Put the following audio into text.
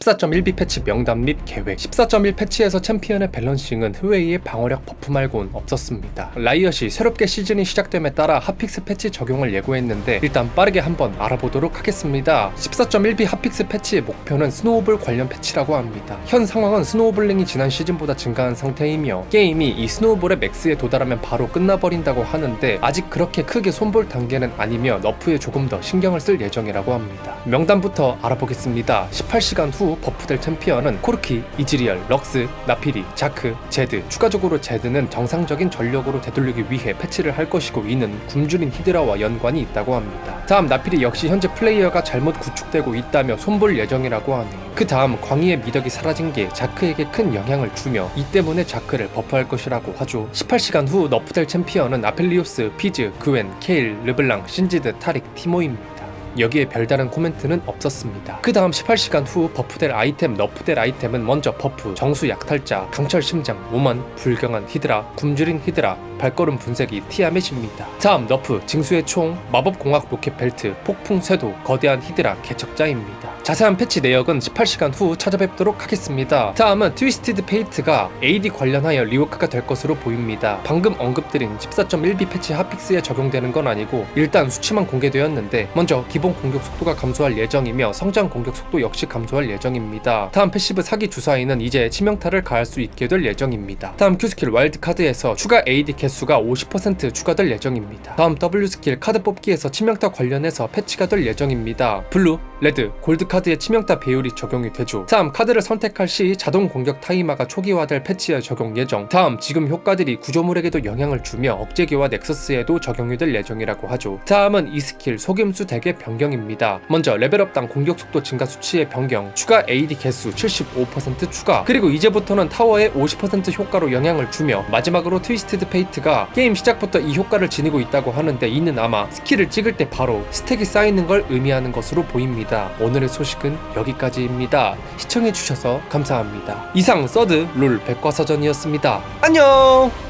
14.1B 패치 명단 및 계획 14.1 패치에서 챔피언의 밸런싱은 흐웨이의 방어력 버프 말곤 없었습니다. 라이엇이 새롭게 시즌이 시작됨에 따라 핫픽스 패치 적용을 예고했는데 일단 빠르게 한번 알아보도록 하겠습니다. 14.1B 핫픽스 패치의 목표는 스노우볼 관련 패치라고 합니다. 현 상황은 스노우볼링이 지난 시즌보다 증가한 상태이며 게임이 이 스노우볼의 맥스에 도달하면 바로 끝나버린다고 하는데 아직 그렇게 크게 손볼 단계는 아니며 너프에 조금 더 신경을 쓸 예정이라고 합니다. 명단부터 알아보겠습니다. 18시간 후 버프될 챔피언은 코르키, 이즈리얼, 럭스, 나피리, 자크, 제드 추가적으로 제드는 정상적인 전력으로 되돌리기 위해 패치를 할 것이고 이는 굶주린 히드라와 연관이 있다고 합니다. 다음 나피리 역시 현재 플레이어가 잘못 구축되고 있다며 손볼 예정이라고 하네요. 그 다음 광희의 미덕이 사라진 게 자크에게 큰 영향을 주며 이 때문에 자크를 버프할 것이라고 하죠. 18시간 후 너프될 챔피언은 아펠리오스, 피즈, 그웬, 케일, 르블랑, 신지드, 타릭, 티모입니다. 여기에 별다른 코멘트는 없었습니다. 그 다음 18시간 후 버프될 아이템, 너프될 아이템은 먼저 버프, 정수 약탈자, 강철 심장, 오만, 불경한 히드라, 굶주린 히드라, 발걸음 분쇄기, 티아멧입니다. 다음 너프, 징수의 총, 마법 공학 로켓 벨트, 폭풍 쇄도, 거대한 히드라, 개척자입니다. 자세한 패치 내역은 18시간 후 찾아뵙도록 하겠습니다. 다음은 트위스티드 페이트가 AD 관련하여 리워크가 될 것으로 보입니다. 방금 언급드린 14.1B 패치 핫픽스에 적용되는 건 아니고 일단 수치만 공개되었는데 먼저 기본 공격 속도가 감소할 예정이며 성장 공격 속도 역시 감소할 예정입니다. 다음 패시브 사기 주사위는 이제 치명타를 가할 수 있게 될 예정입니다. 다음 Q 스킬 와일드 카드에서 추가 AD 개수가 50% 추가될 예정입니다. 다음 W 스킬 카드 뽑기에서 치명타 관련해서 패치가 될 예정입니다. 블루, 레드, 골드 카드의 치명타 배율이 적용이 되죠. 다음 카드를 선택할 시 자동 공격 타이머가 초기화될 패치에 적용 예정. 다음 지금 효과들이 구조물에게도 영향을 주며 억제기와 넥서스에도 적용이 될 예정이라고 하죠. 다음은 이 스킬 속임수 대개 변 경입니다. 먼저 레벨업당 공격 속도 증가 수치의 변경, 추가 AD 개수 75% 추가, 그리고 이제부터는 타워에 50% 효과로 영향을 주며 마지막으로 트위스티드 페이트가 게임 시작부터 이 효과를 지니고 있다고 하는데 이는 아마 스킬을 찍을 때 바로 스택이 쌓이는 걸 의미하는 것으로 보입니다. 오늘의 소식은 여기까지입니다. 시청해주셔서 감사합니다. 이상 서드 롤 백과사전이었습니다. 안녕!